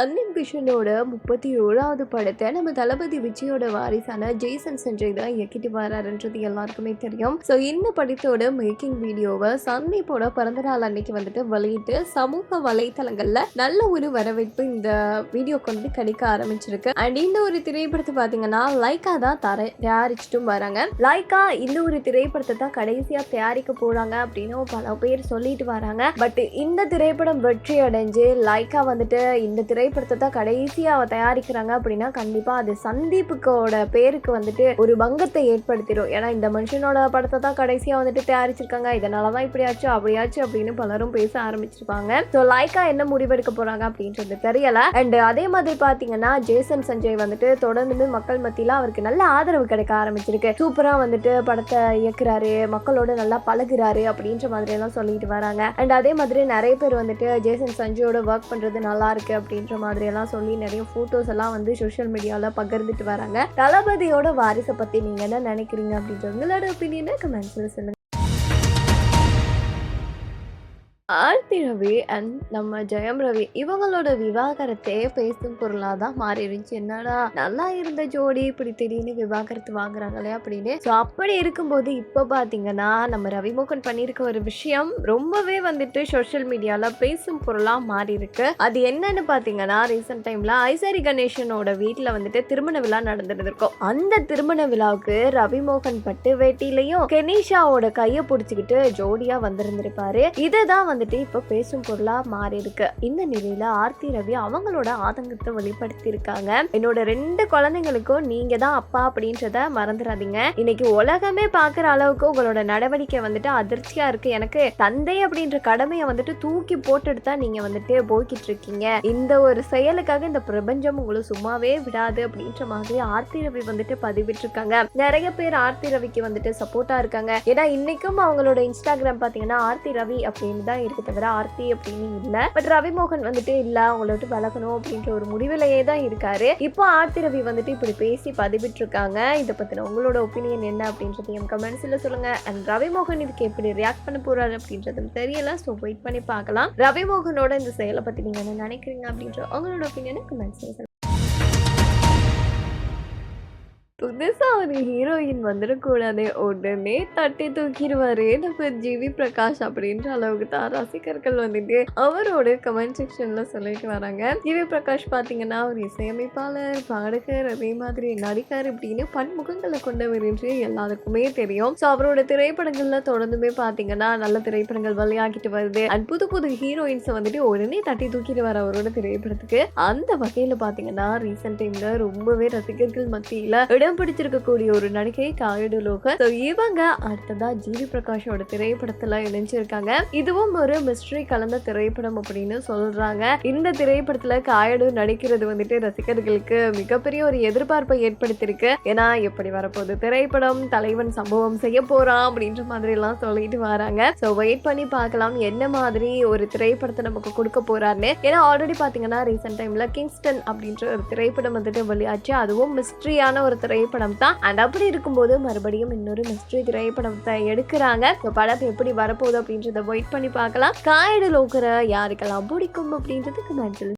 சந்தீப் முப்பத்தி ஏழாவது படத்தை நம்ம தளபதி விஜயோட வாரிசான ஜெய்சன் சஞ்சய் தான் இயக்கிட்டு வராருன்றது எல்லாருக்குமே தெரியும். ஸோ இந்த படத்தோட மேக்கிங் வீடியோவை சந்தீப்போட பிறந்த நாள் அன்னைக்கு வந்துட்டு வெளியிட்டு சமூக வலைத்தளங்கள்ல நல்ல ஒரு வரவேற்பு இந்த வீடியோக்கு வந்து கிடைக்க ஆரம்பிச்சிருக்கு. அண்ட் இந்த ஒரு திரைப்படத்தை பார்த்தீங்கன்னா லைக்கா தான் தர தயாரிச்சிட்டும் வராங்க. லைக்கா இந்த ஒரு திரைப்படத்தை தான் கடைசியாக தயாரிக்க போறாங்க அப்படின்னு பல பேர் சொல்லிட்டு வராங்க. பட் இந்த திரைப்படம் வெற்றி அடைஞ்சு லைக்கா வந்துட்டு இந்த திரைப்படத்தை தான் கடைசியாக தயாரிக்கிறாங்க அப்படின்னா கண்டிப்பாக அது சந்தீப்புக்கோட பேருக்கு வந்துட்டு ஒரு பங்கத்தை ஏற்படுத்திடும் ஏன்னா இந்த மனுஷனோட படத்தை தான் கடைசியாக வந்துட்டு தயாரிச்சிருக்காங்க. இதனால தான் இப்படியாச்சு அப்படியாச்சு அப்படின்னு பலரும் பேச ஆரம்பிச்சிருப்பாங்க. ஸோ லைக்கா என்ன முடிவெடுக்க போகிறாங்க அப்படின்றது தெரியல. அண்ட் அதே மாதிரி பார்த்தீங்கன்னா ஜேசன் சஞ்சய் வந்துட்டு தொடர்ந்து மக்கள் மத்தியில் அவருக்கு நல்ல ஆதரவு கிடைக்க ஆரம்பிச்சிருக்கு. சூப்பராக வந்துட்டு படத்தை இயக்குறாரு மக்களோட நல்லா பழகுறாரு அப்படின்ற மாதிரி எல்லாம் சொல்லிட்டு வராங்க. அண்ட் அதே மாதிரி நிறைய பேர் வந்துட்டு ஜேசன் சஞ்சயோட ஒர்க் பண்ணுறது நல்லா இருக்கு அப்படின்ற மாதிரி எல்லாம் சொல்லி நிறைய ஃபோட்டோஸ் எல்லாம் வந்து சோஷியல் மீடியாவில் பகிர்ந்துட்டு வராங்க. தளபதியோட வாரிசை பற்றி நீங்கள் என்ன நினைக்கிறீங்க அப்படின்ற உங்களோட ஒப்பீனியனை கமெண்ட்ஸில் சொல்லுங்க. ஆர்த்தி ரவி அண்ட் நம்ம ஜெயம் ரவி இவங்களோட விவாகரத்தே பேசும் பொருளாக தான் மாறி இருந்துச்சு. என்னடா நல்லா இருந்த ஜோடி இப்படி திடீர்னு விவாகரத்து வாங்குறாங்களே அப்படின்னு. ஸோ அப்படி இருக்கும்போது இப்போ பார்த்தீங்கன்னா நம்ம ரவிமோகன் பண்ணியிருக்க ஒரு விஷயம் ரொம்பவே வந்துட்டு சோஷியல் மீடியாவில் பேசும் பொருளாக மாறி இருக்கு. அது என்னன்னு பார்த்தீங்கன்னா ரீசெண்ட் டைமில் ஐசரி கணேசனோட வீட்டில் வந்துட்டு திருமண விழா நடந்துருந்துருக்கோம் அந்த திருமண விழாவுக்கு ரவிமோகன் பட்டு வேட்டிலையும் கெனிஷாவோட கையை பிடிச்சிக்கிட்டு ஜோடியாக வந்திருந்திருப்பாரு. இதை தான் வந்துட்டு இப்போ பேசும் பொருளாக மாறி இருக்கு. இந்த நிலையில் ஆர்த்தி ரவி அவங்களோட ஆதங்கத்தை வெளிப்படுத்தியிருக்காங்க. என்னோட ரெண்டு குழந்தைங்களுக்கும் நீங்க தான் அப்பா அப்படின்றத மறந்துடாதீங்க இன்னைக்கு உலகமே பார்க்குற அளவுக்கு உங்களோட நடவடிக்கை வந்துட்டு அதிர்ச்சியா இருக்கு. எனக்கு தந்தை அப்படின்ற கடமையை வந்துட்டு தூக்கி போட்டுட்டு தான் நீங்க வந்துட்டு போய்கிட்டு இருக்கீங்க. இந்த ஒரு செயலுக்காக இந்த பிரபஞ்சம் உங்களை சும்மாவே விடாது அப்படின்ற மாதிரி ஆர்த்தி ரவி வந்துட்டு பதிவிட்டிருக்காங்க. நிறைய பேர் ஆர்த்தி ரவிக்கு வந்துட்டு சப்போர்ட்டா இருக்காங்க. ஏன்னா இன்னைக்கும் அவங்களோட இன்ஸ்டாகிராம் பாத்தீங்கன்னா ஆர்த்தி ரவி அப்படின்னு தான் இருக்கு தவிர ஆர்த்தி அப்படின்னு இல்ல. பட் ரவிமோகன் வந்துட்டு இல்ல அவங்கள விட்டு விலகணும் அப்படின்ற ஒரு முடிவிலேயே தான் இருக்காரு. இப்போ ஆர்த்தி ரவி வந்துட்டு இப்படி பேசி பதிவிட்டு இருக்காங்க இதை பத்தின உங்களோட ஒப்பீனியன் என்ன அப்படின்றதையும் கமெண்ட்ஸ்ல சொல்லுங்க. அண்ட் ரவிமோகன் இதுக்கு எப்படி ரியாக்ட் பண்ண போறாரு அப்படின்றதும் தெரியல. ஸோ வெயிட் பண்ணி பார்க்கலாம். ரவிமோகனோட இந்த செயலை பத்தி நீங்க என்ன நினைக்கிறீங்க அப்படின்ற உங்களோட ஒப்பீனியனை கமெண்ட்ஸ்ல புதுசாக ஒரு ஹீரோயின் வந்துடக்கூடாதே உடனே தட்டி தூக்கிடுவாரு. நம்ம ஜிவி பிரகாஷ் அப்படின்ற அளவுக்கு தான் ரசிகர்கள் வந்துட்டு அவரோட கமெண்ட் செக்ஷனில் சொல்லிட்டு வராங்க. ஜிவி பிரகாஷ் பார்த்தீங்கன்னா ஒரு இசையமைப்பாளர் பாடகர் அதே மாதிரி நடிகர் இப்படின்னு பன்முகங்களை கொண்டவர் என்று எல்லாருக்குமே தெரியும். ஸோ அவரோட திரைப்படங்களில் தொடர்ந்துமே பார்த்தீங்கன்னா நல்ல திரைப்படங்கள் விளையாக்கிட்டு வருது. அண்ட் புது புது ஹீரோயின்ஸை வந்துட்டு உடனே தட்டி தூக்கிட்டு வர அவரோட திரைப்படத்துக்கு. அந்த வகையில் பார்த்தீங்கன்னா ரீசெண்ட் டைமில் ரொம்பவே ரசிகர்கள் மத்தியில் இடம் பிடிச்சிருக்கக்கூடிய ஒரு நடிகை காயடு லோக ஸோ இவங்க அடுத்ததா ஜிவி பிரகாஷோட திரைப்படத்துல இணைஞ்சிருக்காங்க. இதுவும் ஒரு மிஸ்ட்ரி கலந்த திரைப்படம் அப்படின்னு சொல்றாங்க. இந்த திரைப்படத்துல காயடு நடிக்கிறது வந்துட்டு ரசிகர்களுக்கு மிகப்பெரிய ஒரு எதிர்பார்ப்பை ஏற்படுத்தியிருக்கு. ஏன்னா எப்படி வரப்போகுது திரைப்படம் தலைவன் சம்பவம் செய்ய போறான் அப்படின்ற மாதிரி எல்லாம் சொல்லிட்டு வராங்க. ஸோ வெயிட் பண்ணி பார்க்கலாம். என்ன மாதிரி ஒரு திரைப்படத்தை நமக்கு கொடுக்க போறாருன்னு. ஏன்னா ஆல்ரெடி பாத்தீங்கன்னா ரீசெண்ட் டைம்ல கிங்ஸ்டன் அப்படின்ற ஒரு திரைப்படம் வந்துட்டு வெளியாச்சு. அதுவும் மிஸ்ட்ரியான ஒரு திரைப்படம் தான் அண்ட் அப்படி இருக்கும்போது மறுபடியும் இன்னொரு மிஸ்ட்ரி திரைப்படத்தை எடுக்கிறாங்க. இந்த படம் எப்படி வரப்போகுது அப்படின்றத வெயிட் பண்ணி பார்க்கலாம். காயடு லோக்கரை யாருக்கெல்லாம் பிடிக்கும் அப்படின்றதுக்கு நன்றி